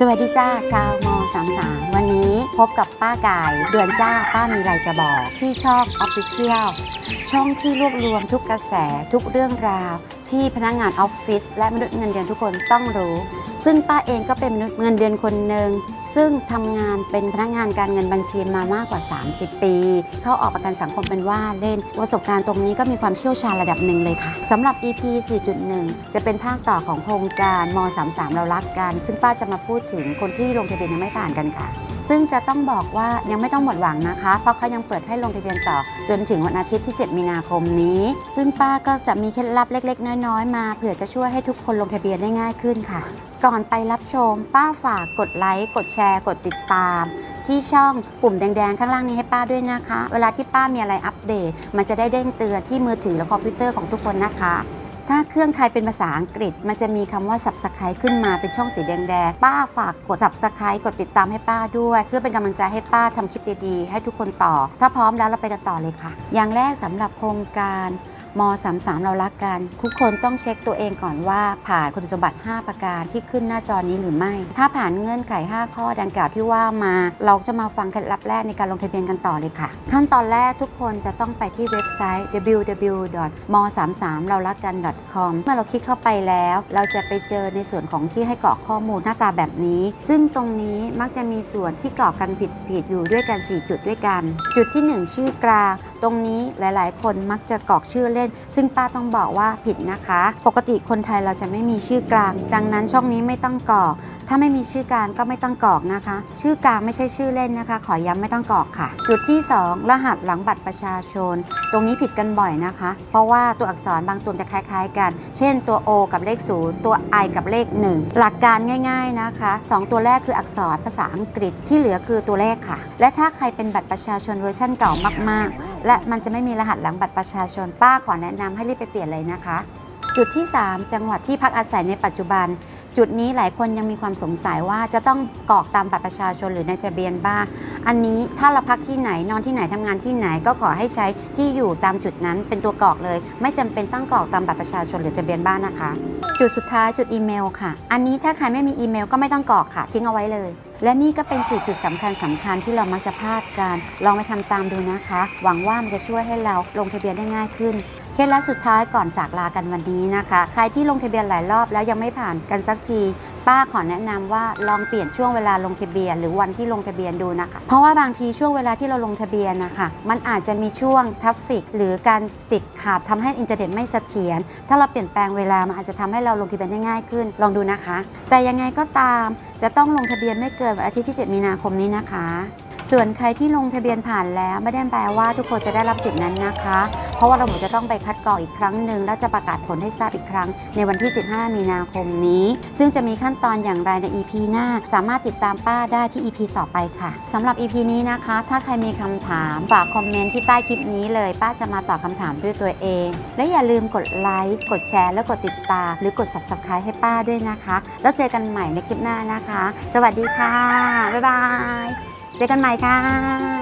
สวัสดีจ้าชาวมสามสามวันนี้พบกับป้าไก่เดือนจ้าป้ามีอะไรจะบอก ที่ช่องออฟฟิเชียลช่องที่รวบรวมทุกกระแสทุกเรื่องราว ที่พนักงานออฟฟิศและมนุษย์เงินเดือนทุกคนต้องรู้ ซึ่งป้าเองก็เป็นมนุษย์เงินเดือนคนหนึ่งซึ่งทำงานเป็นพนักงานการเงินบัญชีมามากกว่า 30 ปี เข้าออกประกันสังคมเป็นว่าเล่นประสบการณ์ตรงนี้ก็มีความเชี่ยวชาญระดับหนึ่งเลยค่ะสำหรับ EP 4.1 จะเป็นภาคต่อของโครงการม 33 เรารักกัน ซึ่งป้าจะมาพูดถึงคนที่ลงทะเบียนยังไม่ผ่านกันค่ะ ซึ่งจะต้องบอกว่ายังไม่ต้องหมดหวังนะคะ เพราะเขายังเปิดให้ลงทะเบียนต่อ จนถึงวันอาทิตย์ที่ 7 มีนาคมนี้ ซึ่งป้าก็จะมีเคล็ดลับเล็ก ๆ น้อยๆ มาเผื่อจะช่วยให้ทุกคนลงทะเบียนได้ง่ายขึ้นค่ะ ก่อนไปรับชม ป้าฝากกดไลค์กดแชร์ กดติดตาม ที่ช่องปุ่มแดงๆ ข้างล่างนี้ให้ป้าด้วยนะคะ เวลาที่ป้ามีอะไรอัปเดต มันจะได้เด้งเตือนที่มือถือและคอมพิวเตอร์ของทุกคนนะคะ ถ้าเครื่องใครเป็นภาษาอังกฤษ มันจะมีคำว่า subscribe ขึ้นมาเป็นช่องสีแดงๆ ป้าฝากกด subscribe กดติดตามให้ป้าด้วย เพื่อเป็นกำลังใจให้ป้าทำคลิปดีๆ ให้ทุกคนต่อ ถ้าพร้อมแล้วเราไปกันต่อเลยค่ะ อย่างแรกสำหรับโครงการ ม 33 เรารักกัน ทุกคนต้องเช็คตัวเองก่อนว่าผ่านคุณสมบัติ 5 ประการที่ขึ้นหน้าจอนี้หรือไม่ ถ้าผ่านเงื่อนไข 5 ข้อดังกล่าวที่ว่ามา เราจะมาฟังเคล็ดลับแรกในการลงทะเบียนกันต่อเลยค่ะ ขั้นตอนแรกทุกคนจะต้องไปที่เว็บไซต์ www.m33 เรารักกัน .com เมื่อเราคลิกเข้าไปแล้ว เราจะไปเจอในส่วนของที่ให้กรอกข้อมูลหน้าตาแบบนี้ ซึ่งตรงนี้มักจะมีส่วนที่กรอกกันผิดๆอยู่ด้วยกัน 4 จุดด้วยกัน จุดที่ 1 ชื่อกลาง ตรงนี้หลายๆ คนมักจะกรอกชื่อเล่น ซึ่งป้าต้องบอกว่าผิดนะคะ ปกติคนไทยเราจะไม่มีชื่อกลาง ดังนั้นช่องนี้ไม่ต้องกรอก ถ้าไม่มีชื่อกลางก็ไม่ต้องกรอกนะคะ ชื่อกลางไม่ใช่ชื่อเล่นนะคะ ขอย้ำไม่ต้องกรอกค่ะ จุดที่ 2 รหัสหลังบัตรประชาชน ตรงนี้ผิดกันบ่อยนะคะ เพราะว่าตัวอักษรบางตัวจะคล้าย ๆ กัน เช่นตัว O กับเลข 0 ตัว I กับเลข 1 หลักการง่าย ๆนะคะ 2 ตัวแรกคืออักษรภาษาอังกฤษที่เหลือคือตัวเลขค่ะ และถ้าใครเป็นบัตรประชาชนเวอร์ชั่นเก่ามากๆและมันจะไม่มีรหัสหลังบัตรประชาชนป้าขอแนะนำให้รีบไปเปลี่ยนเลยนะคะ จุดที่ 3 จังหวัดที่พักอาศัยในปัจจุบัน จุดนี้หลายคนยังมีความสงสัยว่าจะต้องกรอกตามบัตรประชาชนหรือในทะเบียนบ้านอันนี้ถ้าเราพักที่ไหนนอนที่ไหนทำงานที่ไหนก็ขอให้ใช้ที่อยู่ตามจุดนั้นเป็นตัวกรอกเลย ไม่จำเป็นต้องกรอกตามบัตรประชาชนหรือทะเบียนบ้านนะคะ จุดสุดท้ายจุดอีเมลค่ะ อันนี้ถ้าใครไม่มีอีเมลก็ไม่ต้องกรอกค่ะ ทิ้งเอาไว้เลย และนี่ก็เป็น4จุดสำคัญสำคัญที่เรามักจะพลาดกัน ลองไปทำตามดูนะคะ หวังว่ามันจะช่วยให้เราลงทะเบียนได้ง่ายขึ้นเคล็ดลับสุดท้ายก่อนจากลากันวันนี้นะคะ ใครที่ลงทะเบียนหลายรอบแล้วยังไม่ผ่านกันสักที ป้าขอแนะนำว่าลองเปลี่ยนช่วงเวลาลงทะเบียน หรือวันที่ลงทะเบียนดูนะคะ เพราะว่าบางทีช่วงเวลาที่เราลงทะเบียนนะคะมันอาจจะมีช่วงทัฟฟิกหรือการติดขาดทำให้อินเทอร์เน็ตไม่เสถียรถ้าเราเปลี่ยนแปลงเวลามันอาจจะทำให้เราลงทะเบียนได้ง่ายขึ้น ลองดูนะคะ แต่ยังไงก็ตามจะต้องลงทะเบียนไม่เกินวันอาทิตย์ที่ 7 มีนาคมนี้นะคะส่วนใครที่ลงทะเบียนผ่านแล้วไม่ได้แปลว่าทุกคนจะได้รับสิทธินั้นนะคะ ราะว่าเราจะต้องไปคัดกรองอีกครั้งหนึ่งแล้วจะประกาศผลให้ทราบอีกครั้ง ในวันที่ 15 มีนาคมนี้ ซึ่งจะมีขั้นตอนอย่างไรใน EP หน้า สามารถติดตามป้าได้ที่ EP ต่อไปค่ะสำหรับ EP นี้นะคะ ถ้าใครมีคำถามฝากคอมเมนต์ที่ใต้คลิปนี้เลย ป้าจะมาตอบคำถามด้วยตัวเอง และอย่าลืมกดไลค์กดแชร์ และกดติดตาม หรือกด subscribe ให้ป้าด้วยนะคะ แล้วเจอกันใหม่ในคลิปหน้านะคะ สวัสดีค่ะบ๊ายบาย เจอกันใหม่ค่ะ